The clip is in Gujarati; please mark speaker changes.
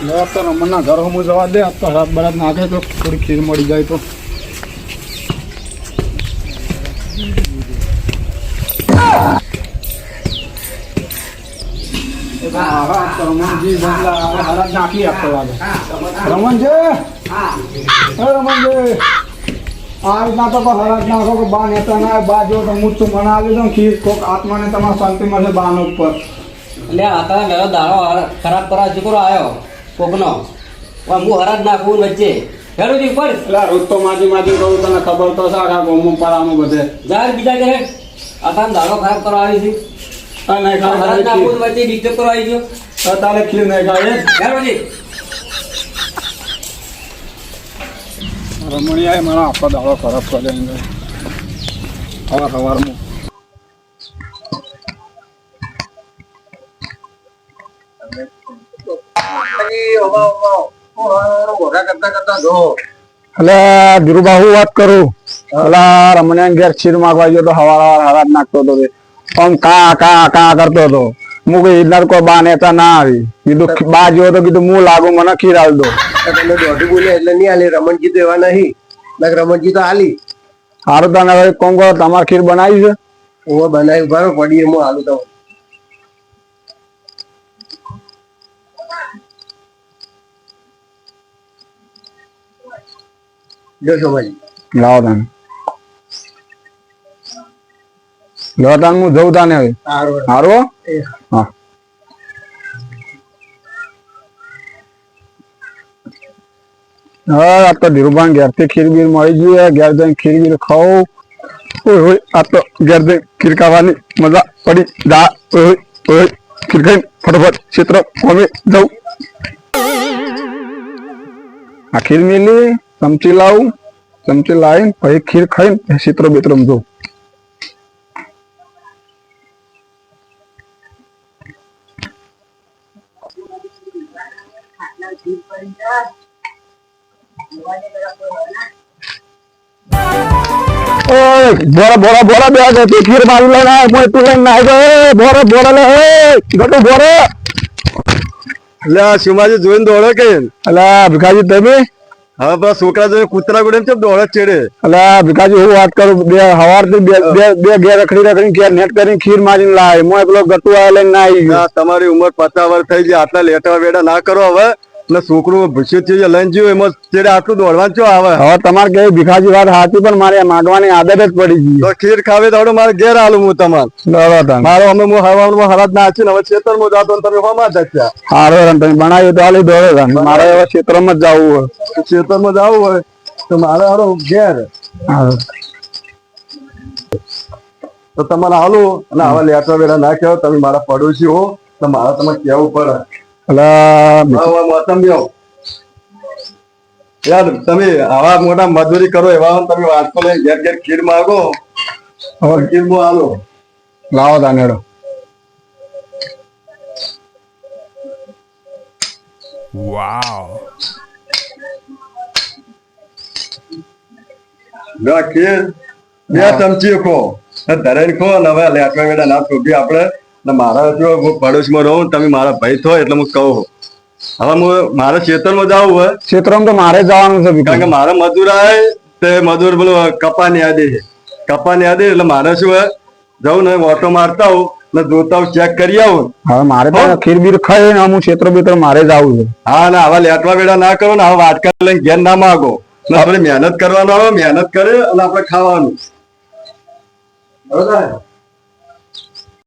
Speaker 1: રમણના ઘર હું જવા દે તો હરાત નાખે તો થોડી ખીર મળી જાય તો. આત્માને તમારે શાંતિ મળશે બાન ઉપર.
Speaker 2: એટલે આતા મેરો દાડો ખરાબ કરવા છોકરો આવ્યો કોકનો. હું હરાજ નાખું વચ્ચે. હેડું જી ઉપર
Speaker 1: એટલે રોજ તો માજી માજી કહું તને ખબર તો છે આખા ગોમું પરાનું બધે.
Speaker 2: જાહેર બીજા કે આતા દાડો ખરાબ કરવા આવી છે.
Speaker 1: નહીં
Speaker 2: હરાજ નાખું વચ્ચે ડિસ્ટર્બ કરવા આવી ગયો
Speaker 1: તારે ખીર નહીં ખાય
Speaker 2: હેડું
Speaker 1: રમણીયાએ મારા આખો દાડો ખરાબ કરે એને સવાર સવારમાં એટલે ધીરુભા ધીરુબાહુ વાત કરું? પેલા રમણીયા ઘેર ખીર માગવા ગયો તો હવાર હવાર હરાજ નાખતો હતો તે. આમ કા કા કા કરતો હતો. હું કઈ ઈદનાર કોઈ બા નેતા ના આવી. કીધું બા જેવો તો કીધું હું લાગુ મને ખીર આલ દો.
Speaker 3: તમે દોઢું બોલ્યા એટલે નહીં આલી રમણજી તો એવા નહીં. નક રમણજી તો આલી.
Speaker 1: સારું તને હવે કોણ કરો તમાર ખીર બનાવી છે?
Speaker 3: હું બનાવી બરો પડી હું આલું તો. જો શોભાજી
Speaker 1: લાવો તને લો તને હું જઉં તાને હવે.
Speaker 3: સારું
Speaker 1: હો? હા. આ તો ધીરુભાઈ ઘેરથી ખીર બીર મળી ગયું. ઘેર જઈને ખીર બીર ખાવું ઓય હોય આ તો ઘેર જઈને ખીર ખાવાની મજા પડી. દા ઓય ઓય. ખીર ખાઈને ફટાફટ ક્ષેત્ર કોમે જવું આ ખીર મેલી. ચમચી લાવું ચમચી લાવીને પછી ખીર ખાઈને પછી બિત્રો ઓય બોરા બોરા બોરા બે આગળ તું ખીર મારી લઈને આય કોઈ તું લઈને નાઈ ગયો બોરા બોરા લે ગટુ બોરા
Speaker 3: આ શિવાજી જોઈને દોડે કે?
Speaker 1: અલા ભીખાજી તમે?
Speaker 3: હવે બસ છોકરા જોઈને કૂતરા ગુડે છે દોડે ચેડે?
Speaker 1: અલા ભીખાજી હું વાત કરું બે હવારથી બે બે બે ઘેર રખડી રખડી ઘેર નેટ કરીને ખીર મારીને લાય મોય પેલો ગટુ લઈને ના આવી ગયો.
Speaker 3: તમારી ઉંમર પચાસ વર્ષ થઈ ગઈ આટલા લેટા વેડા ના કરો હવે. ને છોકરો થયું છે લઈને જ્યો એમાં ચેડે આટલું દોડવાનું ચો આવે?
Speaker 1: હવે તમારે કે ભીખાજી વાત સાચી પણ મારે માગવાની આદત જ પડી ગઈ
Speaker 3: તો ખીર ખાવે તો મારે ઘેર આલું હું તમાર. મારો અમે હું હવામાં હરાજ નાચીને હવે ખેતરમાં જાતો તમે હોમાં જતા.
Speaker 1: હારો રન તમે બનાવ્યું તો હાલી દોડે મારે હવે ક્ષેત્રમાં માં જવું હોય.
Speaker 3: ખેતરમાં જવું હોય તો મારે હારો ઘેર. તો તમારે હાલો અને આવા લેટર વેરા ના કહેવો તમે મારા પડોશી હો તો મારે તમારે કહેવું પડે? યાર તમે આવા મોટા મજૂરી કરો એવા તમે વાંચો લઈને ઘેર ઘેર ખીર માગો. હવે ખીરમાં હાલો.
Speaker 1: લાવો તાનેડો
Speaker 3: વાવ બે ખીર બે ચમચી ખો. ધરાઈને ખો ને હવે લેટવા વેડા ના થોભી આપણે ને મારા જો હું પડોશમાં રહું તમે મારા ભાઈ થો એટલે હું કહું. હવે હું મારા ખેતરમાં જાવું હોય
Speaker 1: ખેતરમાં તો મારે જવાનું છે
Speaker 3: કારણ કે મારા મજૂર આવે તે મજૂર પેલો કપાની યાદી છે. કપાની યાદી એટલે મારે શું હોય? જવું ને ઓટો મારતા હોઉં ને જોતા ચેક કરી આવું.
Speaker 1: હવે મારે તો ખીર બીર ખાઈ ને હું ક્ષેત્ર બીત્ર મારે જ આવું છે.
Speaker 3: હા ને આવા લેટવા વેડા ના કરો ને હવે વાટકા લઈને ઘેર ના માગો. ને આપણે મહેનત કરવાનો આવે મહેનત કરે અને આપણે ખાવાનું. બરોબર?